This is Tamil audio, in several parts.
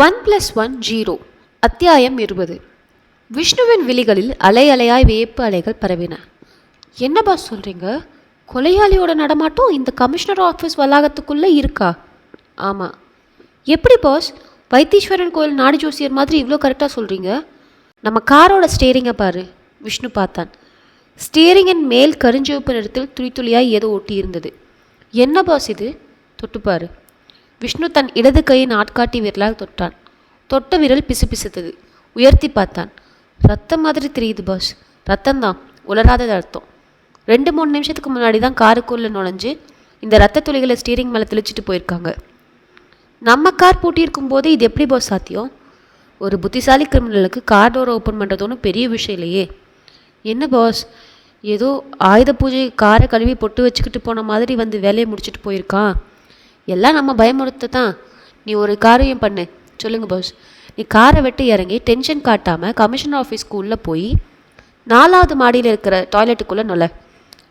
ஒன் ப்ளஸ் ஒன் ஜீரோ அத்தியாயம் இருபது. விஷ்ணுவின் விழிகளில் அலை அலையாய் வியப்பு அலைகள் பரவின. என்ன பாஸ் சொல்கிறீங்க கொலையாளியோட நடமாட்டம் இந்த கமிஷனர் ஆஃபீஸ் வளாகத்துக்குள்ளே இருக்கா? ஆமாம் எப்படி பாஸ் வைத்தீஸ்வரன் கோயில் நாடு ஜோசியர் மாதிரி இவ்வளோ கரெக்டாக சொல்கிறீங்க நம்ம காரோட ஸ்டேரிங்கை பாரு விஷ்ணு பார்த்தான். ஸ்டேரிங்கின் மேல் கருஞ்சிவப்பு நிறத்தில் துளி துளியாக ஏதோ ஒட்டி இருந்தது என்ன பாஸ் இது? தொட்டுப்பாரு. விஷ்ணு தன் இடது கையின் ஆட்காட்டி விரலால் தொட்டான். தொட்ட விரல் பிசுபிசுத்தது. உயர்த்தி பார்த்தான். ரத்தம் மாதிரி தெரியுது பாஸ். ரத்தம்தான். உலராதது அர்த்தம். ரெண்டு மூணு நிமிஷத்துக்கு முன்னாடி தான் காருக்குள்ளே நுழைஞ்சு இந்த ரத்த துளிகளை ஸ்டீரிங் மேலே தெளிச்சிட்டு போயிருக்காங்க. நம்ம கார் பூட்டியிருக்கும் போது இது எப்படி பாஸ் சாத்தியம்? ஒரு புத்திசாலி கிரிமினலுக்கு கார் டோரை ஓப்பன் பண்ணுறது ஒன்றும் பெரிய விஷயம் இல்லையே. என்ன பாஸ் ஏதோ ஆயுத பூஜை காரை கழுவி பொட்டு வச்சுக்கிட்டு போன மாதிரி வந்து வேலையை முடிச்சுட்டு போயிருக்கான். எல்லாம் நம்ம பயமுறுத்து தான் நீ ஒரு காரியம் பண்ணு. சொல்லுங்க பாஸ் நீ காரை விட்டு இறங்கி டென்ஷன் காட்டாமல் கமிஷனர் ஆஃபீஸ்க்கு உள்ளே போய் நாலாவது மாடியில் இருக்கிற டாய்லெட்டுக்குள்ளே நுழை.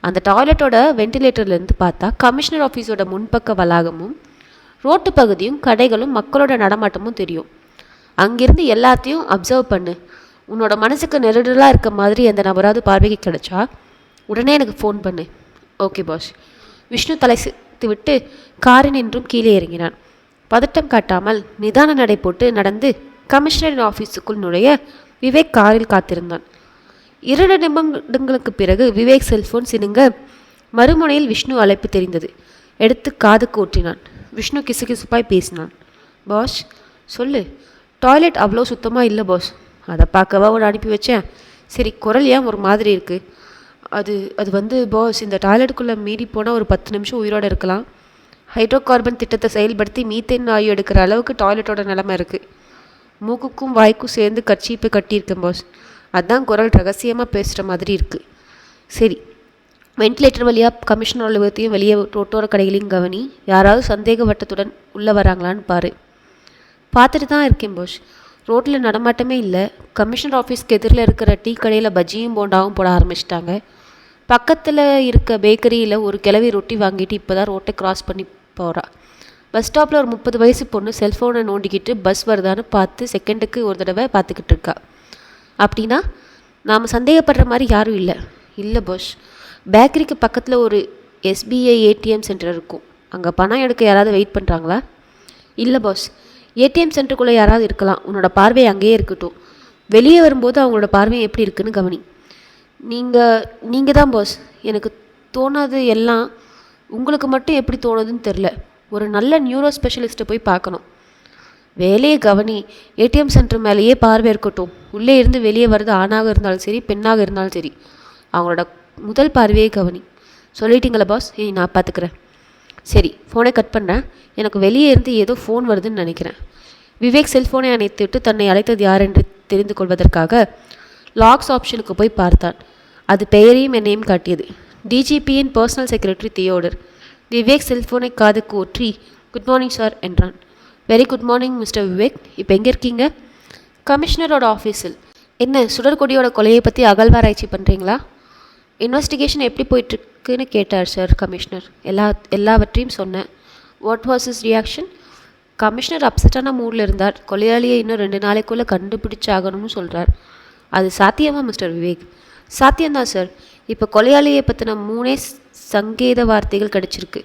அந்த டாய்லெட்டோட வென்டிலேட்டர்லேருந்து பார்த்தா கமிஷனர் ஆஃபீஸோட முன்பக்க வளாகமும் ரோட்டு பகுதியும் கடைகளும் மக்களோட நடமாட்டமும் தெரியும். அங்கிருந்து எல்லாத்தையும் அப்சர்வ் பண்ணு. உன்னோட மனசுக்கு நெருடலாக இருக்க மாதிரி எந்த நபராவது பார்வைக்கு கிடைச்சா உடனே எனக்கு ஃபோன் பண்ணு. ஓகே பாஸ் விஷ்ணு தலை சித்து விட்டு கீழே இறங்கினான். பதட்டம் காட்டாமல் நிதான நடை போட்டு நடந்து கமிஷனரின் ஆஃபீஸுக்குள் நுழைய விவேக் காரில் காத்திருந்தான். இரண்டு நிமிடங்களுக்கு பிறகு விவேக் செல்போன் சினுங்க மறுமுனையில் விஷ்ணு அழைப்பு தெரிந்தது. எடுத்து காதுக்கு ஊற்றினான் விஷ்ணு கிசுகிசுப்பாய் பேசினான். பாஸ் சொல்லு டாய்லெட் அவ்வளோ சுத்தமாக இல்லை பாஸ். அதை பார்க்கவா ஒன்று அனுப்பி வச்சேன்? சரி குரல் ஏன் ஒரு மாதிரி இருக்குது அது அது வந்து பாஸ் இந்த டாய்லெட்டுக்குள்ளே மீறி போனால் ஒரு பத்து நிமிஷம் உயிரோடு இருக்கலாம். ஹைட்ரோ கார்பன் திட்டத்தை செயல்படுத்தி மீத்தேன் வாயு எடுக்கிற அளவுக்கு டாய்லெட்டோட நிலமை இருக்குது மூக்குக்கும் வாய்க்கும் சேர்ந்து கட்சிப்பு கட்டியிருக்கேன் பாஸ் அதுதான் குரல் ரகசியமாக பேசுகிற மாதிரி இருக்குது சரி. வென்டிலேட்டர் வழியாக கமிஷன் அலுவலகத்தையும் வெளியே ரோட்டோர கடைகளையும் கவனி. யாராவது சந்தேக வட்டத்துடன் உள்ளே வராங்களான்னு பாரு. பார்த்துட்டு தான் இருக்கேன் போஷ் ரோட்டில் நடமாட்டமே இல்லை. கமிஷனர் ஆஃபீஸ்க்கு எதிரில் இருக்கிற டீ கடையில் பஜ்ஜியும் போண்டாவும் போட ஆரம்பிச்சிட்டாங்க. பக்கத்தில் இருக்க பேக்கரியில் ஒரு கிளவி ரொட்டி வாங்கிட்டு இப்போ தான் ரோட்டை கிராஸ் பண்ணி போகிறா பஸ் ஸ்டாப்பில் ஒரு முப்பது வயசு பொண்ணு செல்ஃபோனை நோண்டிக்கிட்டு பஸ் வருதான்னு பார்த்து செகண்டுக்கு ஒரு தடவை பார்த்துக்கிட்டு இருக்கா. அப்படின்னா நாம் சந்தேகப்படுற மாதிரி யாரும் இல்லை. இல்லை போஷ் பேக்கரிக்கு பக்கத்தில் ஒரு எஸ்பிஐ ஏடிஎம் சென்டர் இருக்கும். அங்கே பணம் எடுக்க யாராவது வெயிட் பண்ணுறாங்களா இல்லை பாஸ். ஏடிஎம் சென்டருக்குள்ளே யாராவது இருக்கலாம். உன்னோட பார்வை அங்கேயே இருக்கட்டும். வெளியே வரும்போது அவங்களோட பார்வை எப்படி இருக்குன்னு கவனி. நீங்கள் நீங்கள் தான் பாஸ் எனக்கு தோணாது எல்லாம் உங்களுக்கு மட்டும் எப்படி தோணுதுன்னு தெரில ஒரு நல்ல நியூரோ ஸ்பெஷலிஸ்ட்டை போய் பார்க்கணும். வேலையை கவனி. ஏடிஎம் சென்டர் மேலேயே பார்வை இருக்கட்டும். உள்ளே இருந்து வெளியே வர்றது ஆணாக இருந்தாலும் சரி பெண்ணாக இருந்தாலும் சரி. அவங்களோட முதல் பார்வையை கவனி. சொல்லிட்டீங்களா பாஸ் ஏய் நான் பார்த்துக்கிறேன். சரி ஃபோனை கட் பண்ணேன் எனக்கு வெளியே இருந்து ஏதோ ஃபோன் வருதுன்னு நினைக்கிறேன். விவேக் செல்ஃபோனை அணைத்துவிட்டு தன்னை அழைத்தது யார் என்று தெரிந்து கொள்வதற்காக லாக்ஸ் ஆப்ஷனுக்கு போய் பார்த்தான். அது பெயரையும் என்னையும் காட்டியது. டிஜிபியின் பர்சனல் செக்ரட்டரி தியோடர் விவேக் செல்ஃபோனை காதுக்கு ஒற்றி குட் மார்னிங் சார் என்றான். Very good morning mister Vivek இப்போ எங்கே இருக்கீங்க? கமிஷனரோட ஆஃபீஸில் என்ன சுடற்கொடியோட கொலையை பற்றி அகழ்வாராய்ச்சி பண்ணுறீங்களா இன்வெஸ்டிகேஷன் எப்படி போயிட்டுருக்குன்னு கேட்டார் சார் கமிஷனர் எல்லா எல்லாவற்றையும் சொன்னேன். What was is reaction commissioner அப்செட்டான மூடில் இருந்தார். கொலையாளியை இன்னும் ரெண்டு நாளைக்குள்ளே கண்டுபிடிச்சாகணும்னு சொல்கிறார் அது சாத்தியமா மிஸ்டர் விவேக் சாத்தியம்தான் சார் இப்போ கொலையாளியை பற்றின மூணே சங்கேத வார்த்தைகள் கிடச்சிருக்கு.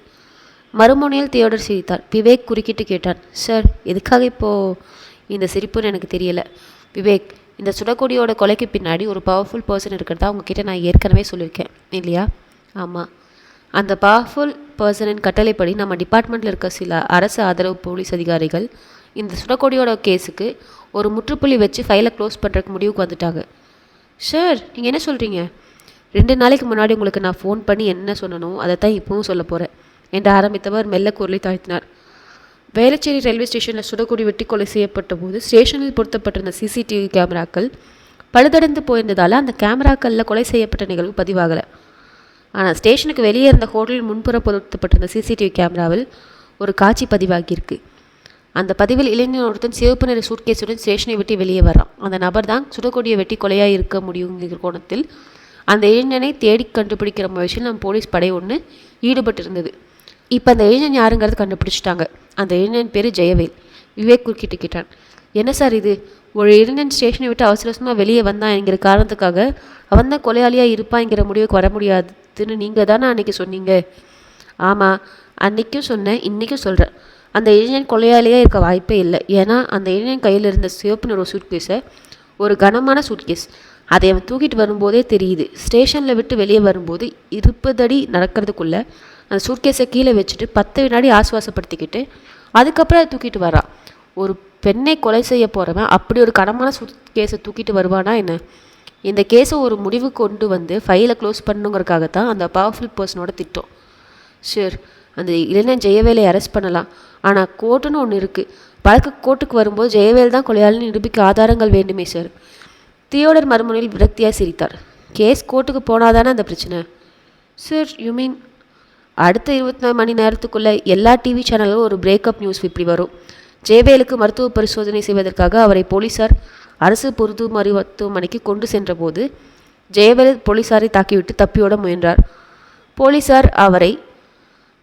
மறுமுனையில் தியோடர் சிரித்தார். விவேக் குறுக்கிட்டு கேட்டான் சார் எதுக்காக இப்போது இந்த சிரிப்புன்னு எனக்கு தெரியலை. விவேக் இந்த சுடக்கொடியோட கொலைக்கு பின்னாடி ஒரு பவர்ஃபுல் பர்சன் இருக்கிறதா உங்ககிட்ட நான் ஏற்கனவே சொல்லியிருக்கேன் இல்லையா? ஆமாம் அந்த பவர்ஃபுல் பர்சனின் கட்டளைப்படி நம்ம டிபார்ட்மெண்ட்டில் இருக்க சில அரசு ஆதரவு போலீஸ் அதிகாரிகள் இந்த சுடக்கொடியோட கேஸுக்கு ஒரு முற்றுப்புள்ளி வச்சு ஃபைலை க்ளோஸ் பண்ணுறதுக்கு முடிவுக்கு வந்துட்டாங்க. சார் நீங்கள் என்ன சொல்கிறீங்க ரெண்டு நாளைக்கு முன்னாடி உங்களுக்கு நான் ஃபோன் பண்ணி என்ன சொன்னனோ அதை தான் இப்போவும் சொல்ல போகிறேன் என்று ஆரம்பித்தவர் மெல்ல குரலை தாழ்த்தினார். வேளச்சேரி ரயில்வே ஸ்டேஷனில் சுடக்குடி வெட்டி கொலை செய்யப்பட்ட போது ஸ்டேஷனில் பொருத்தப்பட்டிருந்த சிசிடிவி கேமராக்கள் பழுதடைந்து போயிருந்ததால் அந்த கேமராக்களில் கொலை செய்யப்பட்ட நிகழ்வு பதிவாகலை. ஆனால் ஸ்டேஷனுக்கு வெளியே இருந்த ஹோட்டலில் முன்புற பொருத்தப்பட்டிருந்த சிசிடிவி கேமராவில் ஒரு காட்சி பதிவாகியிருக்கு. அந்த பதிவில் இளைஞன் ஒருத்தன் சிவப்பு நிற சூட்கேஸுடன் ஸ்டேஷனை விட்டு வெளியே வரான் அந்த நபர் தான் சுடக்கூடிய வெட்டி கொலையாக இருக்க முடியுங்கிற கோணத்தில் அந்த இளைஞனை தேடி கண்டுபிடிக்கிற முயற்சியில் நம்ம போலீஸ் படை ஒன்று ஈடுபட்டிருந்தது. இப்போ அந்த இளைஞன் யாருங்கிறது கண்டுபிடிச்சிட்டாங்க. அந்த இளைஞன் பேர் ஜெயவேல். விவேக் குறுக்கிட்டு கேட்டான். என்ன சார் இது? ஒரு இளைஞன் ஸ்டேஷனை விட்டு அவசர அவசரமாக வெளியே வந்தான் என்கிற காரணத்துக்காக அவன் தான் கொலையாளியாக இருப்பாங்கிற முடிவுக்கு வர முடியாதுன்னு நீங்கள் தானே அன்றைக்கி சொன்னீங்க? ஆமாம் அன்றைக்கும் சொன்னேன் இன்றைக்கும் சொல்கிறேன் அந்த இளைஞன் கொலையாளியாக இருக்க வாய்ப்பே இல்லை. ஏன்னா அந்த இளைஞன் கையில் இருந்த சிவப்பு நிற சூட்கேஸை ஒரு கனமான சூட்கேஸ் அதை அவன் தூக்கிட்டு வரும்போதே தெரியுது. ஸ்டேஷனில் விட்டு வெளியே வரும்போது இருபது நடக்கிறதுக்குள்ளே அந்த சூட்கேஸை கீழே வச்சுட்டு பத்து வினாடி ஆசுவாசப்படுத்திக்கிட்டு அதுக்கப்புறம் அதை தூக்கிட்டு வரான் ஒரு பெண்ணை கொலை செய்ய போகிறவன் அப்படி ஒரு கனமான சூட்கேஸை தூக்கிட்டு வருவானா என்ன? இந்த கேஸை ஒரு முடிவு கொண்டு வந்து ஃபைலை க்ளோஸ் பண்ணுங்கிறதுக்காக தான் அந்த பவர்ஃபுல் பர்சனோட திட்டம். ஷூர் அந்த இளைஞன் ஜெயவேலை அரெஸ்ட் பண்ணலாம். ஆனால் கோர்ட்டுன்னு ஒன்று இருக்குது வழக்கு கோர்ட்டுக்கு வரும்போது ஜெயவேல் தான் கொலையாளின்னு நிரூபிக்க ஆதாரங்கள் வேண்டுமே சார் தியோடர் மறுமுனையில் விரக்தியாக சிரித்தார். கேஸ் கோர்ட்டுக்கு போனாதானே அந்த பிரச்சனை? சார் யூ மீன் அடுத்த இருபத்தி நாலு மணி நேரத்துக்குள்ளே எல்லா டிவி சேனலும் ஒரு பிரேக்கப் நியூஸ் இப்படி வரும். ஜெயவேலுக்கு மருத்துவ பரிசோதனை செய்வதற்காக அவரை போலீசார் அரசு பொருது மருத்துவமனைக்கு கொண்டு சென்றபோது ஜெயவேல் போலீசாரை தாக்கிவிட்டு தப்பியோட முயன்றார். போலீசார் அவரை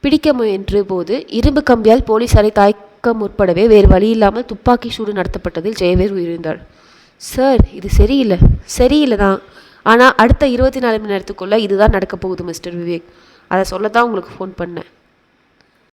பிடிக்க முயன்ற போது இரும்பு கம்பியால் போலீசாரை தாக்க முற்படவே வேறு வழியில்லாமல் துப்பாக்கி சூடு நடத்தப்பட்டதில் ஜெயவேர் உயிரிழந்தார். சார் இது சரியில்லை. சரியில்லை தான் ஆனால் அடுத்த இருபத்தி நாலு மணி நேரத்துக்குள்ளே இதுதான் நடக்க போகுது மிஸ்டர் விவேக். அதை சொல்ல தான் உங்களுக்கு ஃபோன் பண்ணேன்.